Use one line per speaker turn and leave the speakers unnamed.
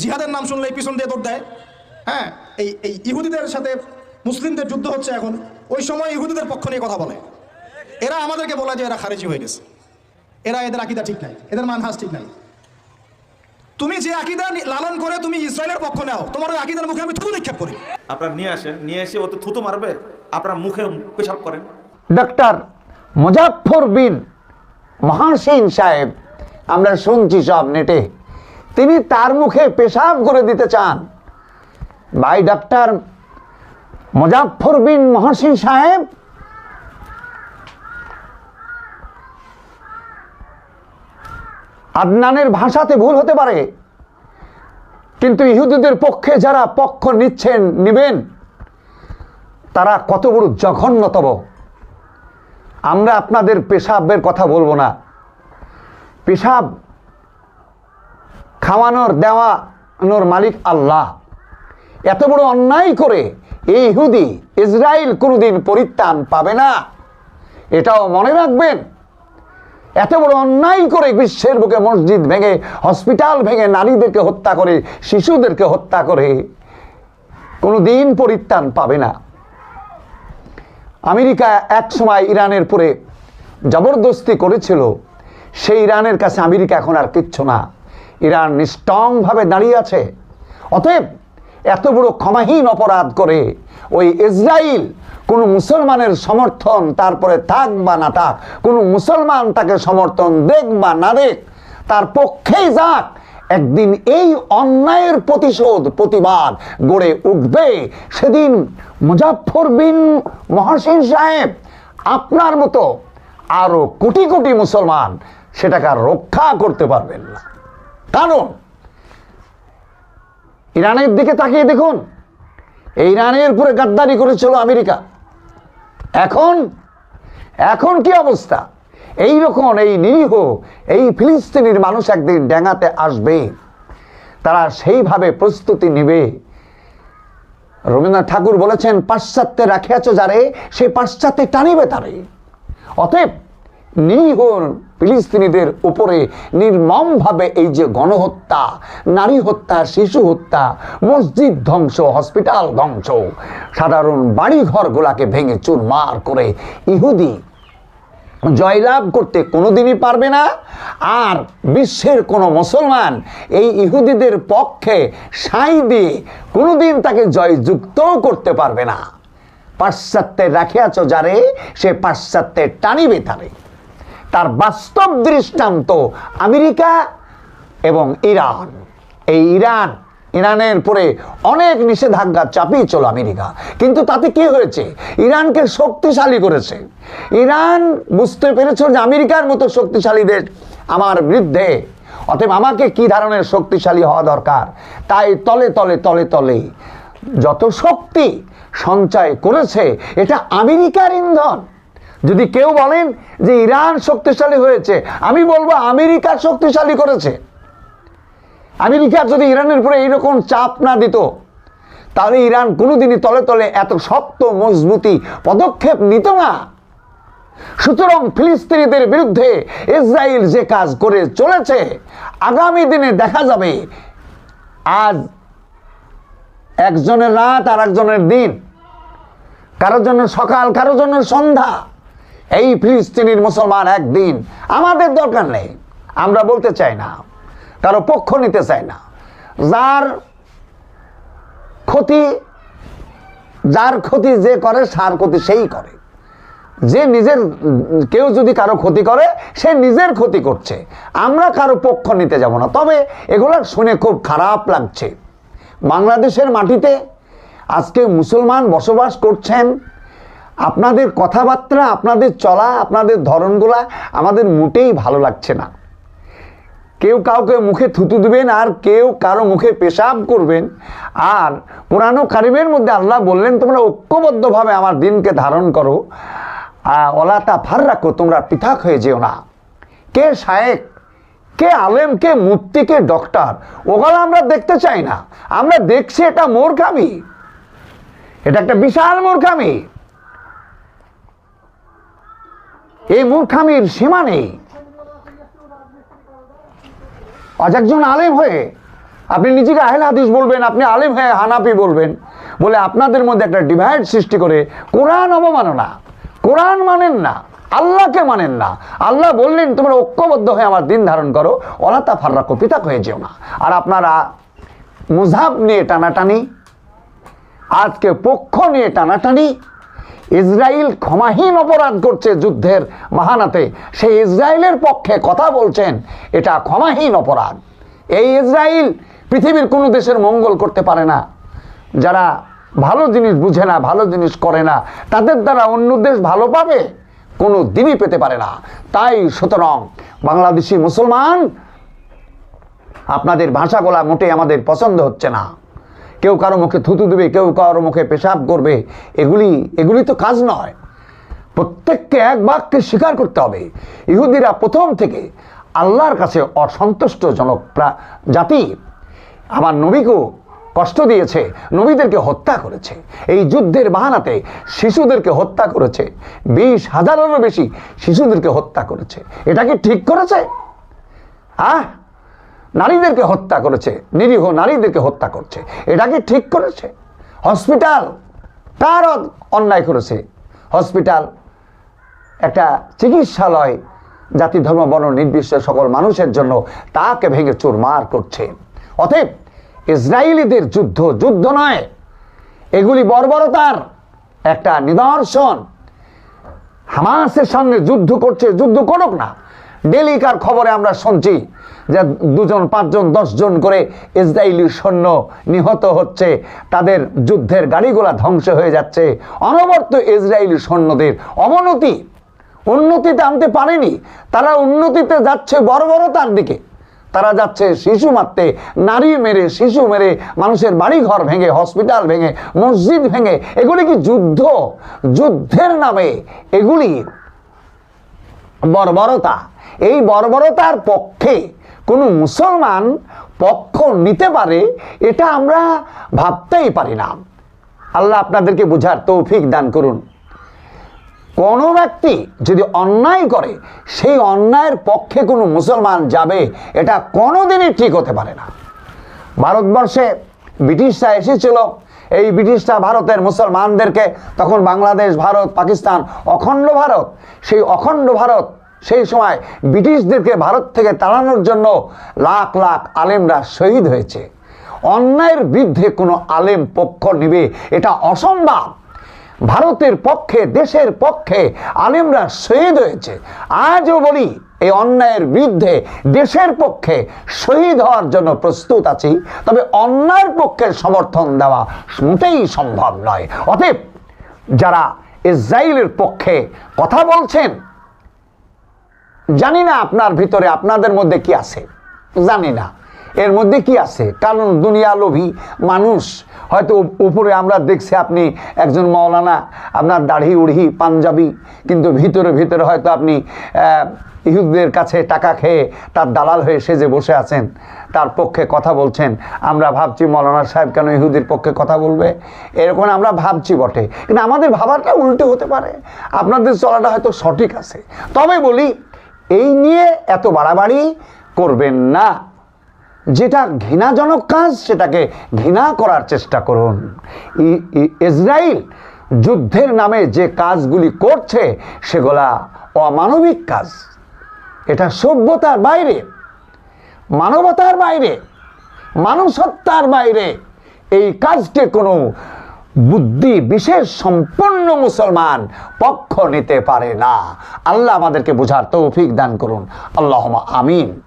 জিহাদের নাম শুনলে এই পিছন দিয়ে দৌড় দেয়। হ্যাঁ এই এই ইহুদিদের সাথে মুসলিমদের যুদ্ধ হচ্ছে এখন। ওই সময় ইহুদিদের পক্ষ নিয়ে কথা বলে। এরা আমাদেরকে বলে যে এরা খারেজি হয়ে গেছে। এরা এদের আকিদা ঠিক নাই এদের মানহাজ ঠিক নাই। তুমি যে আকিদা লালন করে তুমি ইসরায়েলের পক্ষ নাও তোমার ওই আকিদার মুখে আমি থুতু নিক্ষেপ করি।
আপনারা নিয়ে আসেন নিয়ে এসে ও তো থুতু মারবে আপনার মুখে পেশাব করেন।
ডক্টর মুজাফর বিন মহাসিন সাহেব আমরা শুনছি সব নেটে। তিনি তার মুখে পেশাব করে দিতে চান। ভাই ডক্টর মুজাফর বিন মহাসিন সাহেব, আদনানের ভাষাতে ভুল হতে পারে, কিন্তু ইহুদিদের পক্ষে যারা পক্ষ নিচ্ছেন, নিবেন, তারা কত বড় জঘন্যতম। আমরা আপনাদের পেশাবের কথা বলব না। পেশাব খাওয়ানোর, দেওয়ানোর মালিক আল্লাহ। এত বড় অন্যায় করে এই ইহুদি ইসরায়েল কোনোদিন পরিত্রাণ পাবে না। এটাও মনে রাখবেন। এত বড় অন্যায় করে বিশ্বের বুকে মসজিদ ভেঙে, হসপিটাল ভেঙে, নারীদেরকে হত্যা করে, শিশুদেরকে হত্যা করে কোনোদিন পরিত্রাণ পাবে না। আমেরিকা এক সময় ইরানের পরে জবরদস্তি করেছিল। সেই ইরানের কাছে আমেরিকা এখন আর কিচ্ছু না। ইরান নিষ্টংভাবে দাঁড়িয়ে আছে। অতএব এত বড় ক্ষমাহীন অপরাধ করে ওই ইসরায়েল কোন মুসলমানের সমর্থন তারপরে থাক বা না থাক, কোনো মুসলমান তাকে সমর্থন দেখ বা না দেখ তার পক্ষেই যাক, একদিন এই অন্যায়ের প্রতিশোধ, প্রতিবাদ গড়ে উঠবে। সেদিন মুজাফর বিন মহাসিন সাহেব আপনার মতো আরও কোটি কোটি মুসলমান সেটাকে রক্ষা করতে পারবেন না। কারণ ইরানের দিকে তাকিয়ে দেখুন। এই ইরানের উপরে গাদ্দারি করেছিল আমেরিকা। এখন এখন কি অবস্থা? এই রকম এই নিরীহ, এই ফিলিস্তিনির মানুষ একদিন ডেঙাতে আসবে, তারা সেইভাবে প্রস্তুতি নেবে। রবীন্দ্রনাথ ঠাকুর বলেছেন, পাশ্চাত্যে রাখিয়াছ যারে, সে পাশ্চাত্যে টানিবে তারে। অতএব নিরীহ ফিলিস্তিনিদের উপরে নির্মমভাবে এই যে গণহত্যা, নারী হত্যা, শিশু হত্যা, মসজিদ ধ্বংস, হসপিটাল ধ্বংস, সাধারণ বাড়িঘরগুলাকে ভেঙে চুরমার করে ইহুদি জয়লাভ করতে কোনোদিনই পারবে না। আর বিশ্বের কোনো মুসলমান এই ইহুদিদের পক্ষে সাই দিয়ে কোনোদিন তাকে জয়যুক্তও করতে পারবে না। পাশ্চাত্যে রাখিয়াছ যারে, সে পাশ্চাত্যে টানিবে তারে। তার বাস্তব দৃষ্টান্ত আমেরিকা এবং ইরান। এই ইরান, ইরানের পরে অনেক নিষেধাজ্ঞা চাপিয়ে চলো আমেরিকা। কিন্তু তাতে কি হয়েছে? ইরানকে শক্তিশালী করেছে। ইরান বুঝতে পেরেছিল যে আমেরিকার মতো শক্তিশালী দেশ আমার বিরুদ্ধে। অতএব আমাকে কি ধরনের শক্তিশালী হওয়া দরকার? তাই তলে তলে তলে তলে যত শক্তি সঞ্চয় করেছে, এটা আমেরিকার ইন্ধন। যদি কেউ বলেন যে ইরান শক্তিশালী হয়েছে, আমি বলব আমেরিকা শক্তিশালী করেছে। আমেরিকা যদি ইরানের উপরে এইরকম চাপ না দিত, তাহলে ইরান কোনোদিনই তলে তলে এত শক্ত, মজবুতি পদক্ষেপ নিত না। সুতরাং ফিলিস্তিনিদের বিরুদ্ধে ইসরায়েল যে কাজ করে চলেছে, আগামী দিনে দেখা যাবে। আজ একজনের রাত আর একজনের দিন। কারোর জন্য সকাল, কারোর জন্য সন্ধ্যা। এই ফিলিস্তিনির মুসলমান একদিন আমাদের দরকার নেই। আমরা বলতে চাই না, কারও পক্ষ নিতে চাই না। যার ক্ষতি যার ক্ষতি যে করে, সার ক্ষতি সেই করে। যে নিজের, কেউ যদি কারও ক্ষতি করে, সে নিজের ক্ষতি করছে। আমরা কারও পক্ষ নিতে যাব না। তবে এগুলো শুনে খুব খারাপ লাগছে। বাংলাদেশের মাটিতে আজকে মুসলমান বসবাস করছেন আপনাদের কথাবার্তা, আপনাদের চলা, আপনাদের ধরনগুলা আমাদের মোটেই ভালো লাগছে না। কেউ কাউকে মুখে থুতু দিবেন আর কেউ কারও মুখে পেশাব করবেন। আর পুরানো কারিমের মধ্যে আল্লাহ বললেন, তোমরা ঐক্যবদ্ধভাবে আমার দিনকে ধারণ করো। অলাতা ফার রাখো তোমরা পৃথক হয়ে যেও না। কে শায়েক, কে আলেম, কে মুফতি, কে ডক্টর, ওগুলো আমরা দেখতে চাই না। আমরা দেখছি এটা মূর্খামি। এটা একটা বিশাল মূর্খামি। এই মূর্খামির সীমা নেই। আজ একজন আলেম হয়ে আপনি নিজেকে আহেল হাদিস বলবেন, আপনি আলেম হয়ে হানাপি বলবেন বলে আপনাদের মধ্যে একটা ডিভাইড সৃষ্টি করে কোরআন অবমাননা। কোরআন মানেন না, আল্লাহকে মানেন না। আল্লাহ বললেন, তোমরা ঐক্যবদ্ধ হয়ে আমার দিন ধারণ করো অনাতা ফার্রা কপিতাক হয়ে যেও না। আর আপনারা মুজাব নিয়ে টানাটানি, আজকে পক্ষ নিয়ে টানাটানি ইসরায়েল ক্ষমাহীন অপরাধ করছে যুদ্ধের মাহানাতে। সেই ইসরায়েলের পক্ষে কথা বলছেন, এটা ক্ষমাহীন অপরাধ। এই ইসরায়েল পৃথিবীর কোনো দেশের মঙ্গল করতে পারে না। যারা ভালো জিনিস বুঝে না, ভালো জিনিস করে না, তাদের দ্বারা অন্য দেশ ভালো পাবে, কোনো দিনই পেতে পারে না। তাই সুতরাং বাংলাদেশি মুসলমান, আপনাদের ভাষাগুলা মোটে আমাদের পছন্দ হচ্ছে না। কেউ কারও মুখে থুতু দেবে, কেউ কারও মুখে পেশাব করবে। এগুলি এগুলি তো কাজ নয়। প্রত্যেককে এক বাক্যে স্বীকার করতে হবে। ইহুদিরা প্রথম থেকে আল্লাহর কাছে অসন্তুষ্টজনক জাতি। আমার নবীকেও কষ্ট দিয়েছে, নবীদেরকে হত্যা করেছে। এই যুদ্ধের বাহানাতে শিশুদেরকে হত্যা করেছে। বিশ হাজারেরও বেশি শিশুদেরকে হত্যা করেছে। এটা কি ঠিক করেছে? আহ! নারীদেরকে হত্যা করেছে, নিরীহ নারীদেরকে হত্যা করছে। এটা কি ঠিক করেছে? হসপিটাল কার অন্যায় করেছে। হসপিটাল একটা চিকিৎসালয়, জাতি, ধর্ম, বর্ণ নির্বিশেষে সকল মানুষের জন্য তাকে ভেঙে চুরমার করছে। অতএব ইসরায়েলিদের যুদ্ধ যুদ্ধ নয়, এগুলি বর্বরতার একটা নিদর্শন। হামাসের সঙ্গে যুদ্ধ করছে, যুদ্ধ করুক না। ডেলিকার খবরে আমরা শুনছি যে দুজন, পাঁচজন, দশজন করে ইসরায়েলি সৈন্য নিহত হচ্ছে, তাদের যুদ্ধের গাড়িগুলা ধ্বংস হয়ে যাচ্ছে। অনবর্ত ইসরায়েলি সৈন্যদের অবনতি, উন্নতিতে আনতে পারেনি। তারা উন্নতিতে যাচ্ছে বর্বরতার দিকে। তারা যাচ্ছে শিশু মারতে, নারী মেরে, শিশু মেরে, মানুষের বাড়ি ঘর ভেঙে, হসপিটাল ভেঙে, মসজিদ ভেঙে, এগুলি কি যুদ্ধ? যুদ্ধের নামে এগুলি বর্বরতা। এই বর্বরতার পক্ষে কোনো মুসলমান পক্ষ নিতে পারে, এটা আমরা ভাবতেই পারি না। আল্লাহ আপনাদেরকে বোঝার তৌফিক দান করুন। কোনো ব্যক্তি যদি অন্যায় করে, সেই অন্যায়ের পক্ষে কোনো মুসলমান যাবে, এটা কোনোদিনই ঠিক হতে পারে না। ভারতবর্ষে ব্রিটিশরা এসেছিল, এই ব্রিটিশরা ভারতের মুসলমানদেরকে, তখন বাংলাদেশ, ভারত, পাকিস্তান, অখণ্ড ভারত, সেই অখণ্ড ভারত সেই সময় ব্রিটিশদেরকে ভারত থেকে তাড়ানোর জন্য লাখ লাখ আলেমরা শহীদ হয়েছে। অন্যায়ের বিরুদ্ধে কোনো আলেম পক্ষ নেবে, এটা অসম্ভব। ভারতের পক্ষে, দেশের পক্ষে আলেমরা শহীদ হয়েছে। আজও বলি, এই অন্যায়ের বিরুদ্ধে দেশের পক্ষে শহীদ হওয়ার জন্য প্রস্তুত আছি, তবে অন্যায়ের পক্ষে সমর্থন দেওয়া মোটেই সম্ভব নয়। অতএব, যারা ইসরায়েলের পক্ষে কথা বলছেন জানি না আপনার ভিতরে আপনাদের মধ্যে কি আছে। জানি না। এর মধ্যে কি আছে? কারণ দুনিয়া লোভী মানুষ। হয়তো উপরে আমরা দেখছি আপনি একজন মৌলানা আপনার দাড়ি উড়হি পাঞ্জাবি, কিন্তু ভিতরে ভিতরে হয়তো আপনি ইহুদদের কাছে টাকা খেয়ে তার দালাল হয়ে সেজে বসে আছেন, তার পক্ষে কথা বলছেন। আমরা ভাবছি মৌলানা সাহেব কেন ইহুদির পক্ষে কথা বলবে? এরকম আমরা ভাবছি বটে। কিন্তু আমাদের ভাবাটা উল্টো হতে পারে। আপনাদের চলাটা হয়তো সঠিক আছে। তবে বলি এই নিয়ে এত বাড়াবাড়ি করবেন না। যেটা ঘৃণাজনক কাজ, সেটাকে ঘৃণা করার চেষ্টা করুন। ইসরায়েল যুদ্ধের নামে যে কাজগুলি করছে, সেগুলা অমানবিক কাজ। এটা সভ্যতার বাইরে, মানবতার বাইরে, মানুষত্বার বাইরে এই কাজকে কোনো বুদ্ধি বিশেষ সম্পন্ন মুসলমান পক্ষ নিতে পারে না। আল্লাহ আমাদেরকে বোঝার তৌফিক দান করুন। আল্লাহ আমিন।